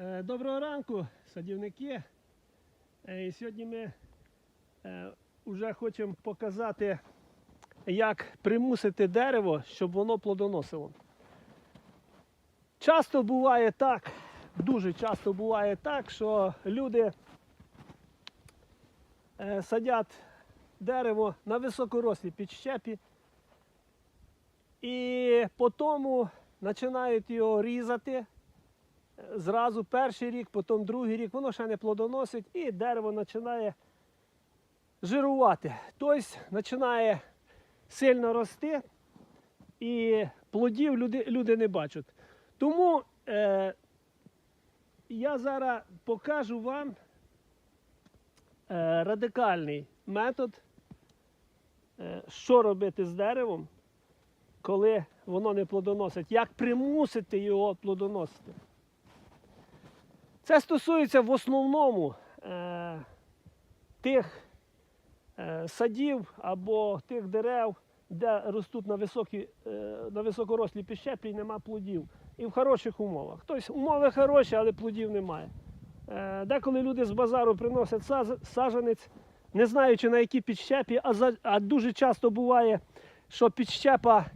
Е, Доброго ранку, садівники. Е, і Сьогодні ми вже хочемо показати, як примусити дерево, щоб воно плодоносило. Часто буває так, дуже часто буває так, що люди е, садять дерево на високорослій підщепі і потім починають його різати зразу перший рік, потім другий рік, воно ще не плодоносить, і дерево починає жирувати. Тобто починає сильно рости, і плодів люди, люди не бачать. Тому е, я зараз покажу вам е, радикальний метод, е, що робити з деревом, коли воно не плодоносить, як примусити його плодоносити. Це стосується в основному е, тих е, садів або тих дерев, де ростуть на, високі, е, на високорослі піщепі і нема плодів. І в хороших умовах. Тобто умови хороші, але плодів немає. Е, деколи люди з базару приносять саджанець, не знаючи на які підщепі, а, за, а дуже часто буває, що підщепа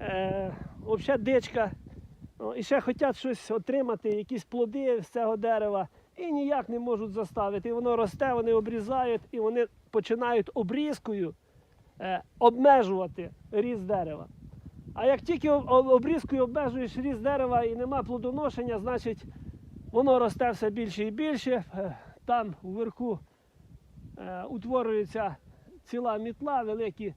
е, взагалі дичка. І ще хочуть щось отримати, якісь плоди з цього дерева, і ніяк не можуть заставити. І воно росте, вони обрізають, і вони починають обрізкою е, обмежувати ріст дерева. А як тільки об- об- обрізкою обмежуєш ріст дерева і нема плодоношення, значить воно росте все більше і більше. Е, Там вверху е, утворюється ціла мітла, великі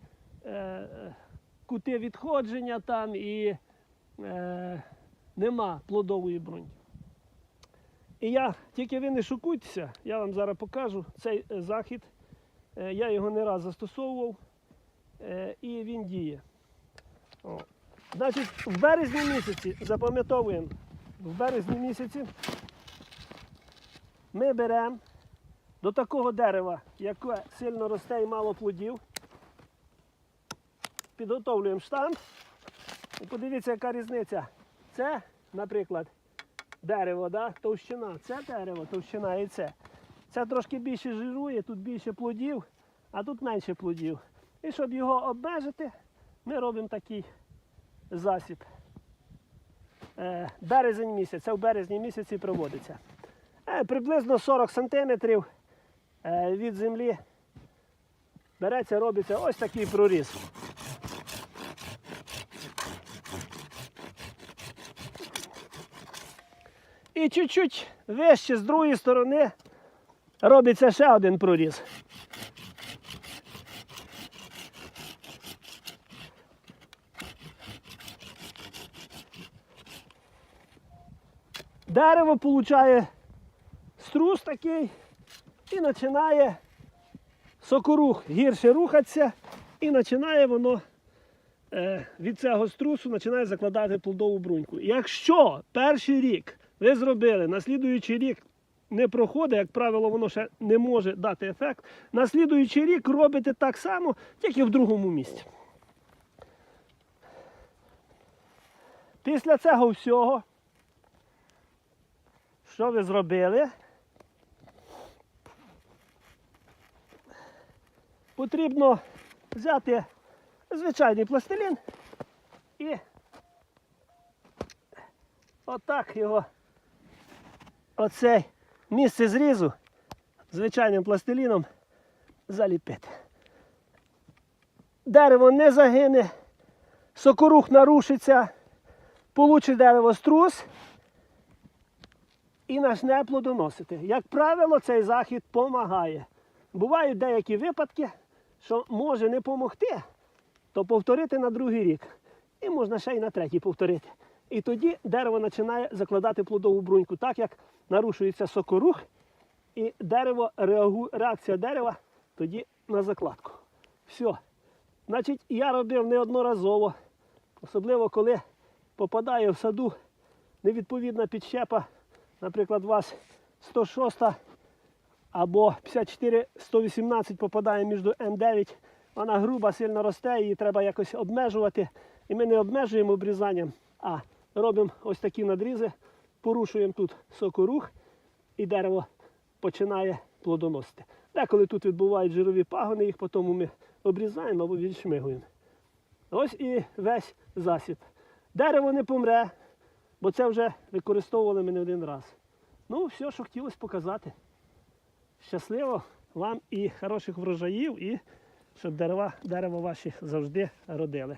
кути відходження там і нема плодової бруньки. І я, тільки ви не шокуйтеся, я вам зараз покажу цей е, захід. Е, Я його не раз застосовував е, і він діє. О. Значить, в березні місяці, запам'ятовуємо, в березні місяці ми беремо до такого дерева, яке сильно росте і мало плодів, підготовлюємо штамп. Подивіться, яка різниця. Це, наприклад, дерево, да? товщина. Це дерево, товщина і це. Це трошки більше жирує, тут більше плодів, а тут менше плодів. І щоб його обмежити, ми робимо такий засіб. Е, березень місяць, це в березні місяці проводиться. Е, приблизно 40 сантиметрів е, від землі береться, робиться ось такий проріз. І чуть-чуть вище з другої сторони робиться ще один проріз. Дерево получає струс такий і починає сокорух гірше рухатися, і починає воно е, від цього струсу починає закладати плодову бруньку. Якщо перший рік ви зробили, на слідуючий рік не проходить, як правило, воно ще не може дати ефект. На слідуючий рік робите так само, тільки в другому місці. Після цього всього, що ви зробили? Потрібно взяти звичайний пластилін і отак його оцей місце зрізу звичайним пластиліном заліпити. Дерево не загине, сокорух нарушиться, получить дерево струс і почне плодоносити. Як правило, цей захід допомагає. Бувають деякі випадки, що може не допомогти, то повторити на другий рік. І можна ще й на третій повторити. І тоді дерево починає закладати плодову бруньку, так як нарушується сокорух, і дерево реакція дерева тоді на закладку. Все. Значить, я робив неодноразово, особливо коли попадає в саду невідповідна підщепа, наприклад, у вас 106 або 54-118 попадає між М9, вона груба, сильно росте, її треба якось обмежувати. І ми не обмежуємо обрізанням, а робимо ось такі надрізи порушуємо тут сокорух, і дерево починає плодоносити. Деколи тут відбувають жирові пагони, їх потім ми обрізаємо або відшмигуємо. Ось і весь засіб. Дерево не помре, бо це вже використовували ми не один раз. Ну, все, що хотілося показати. Щасливо вам і хороших врожаїв, і щоб дерева, дерево ваші завжди родили.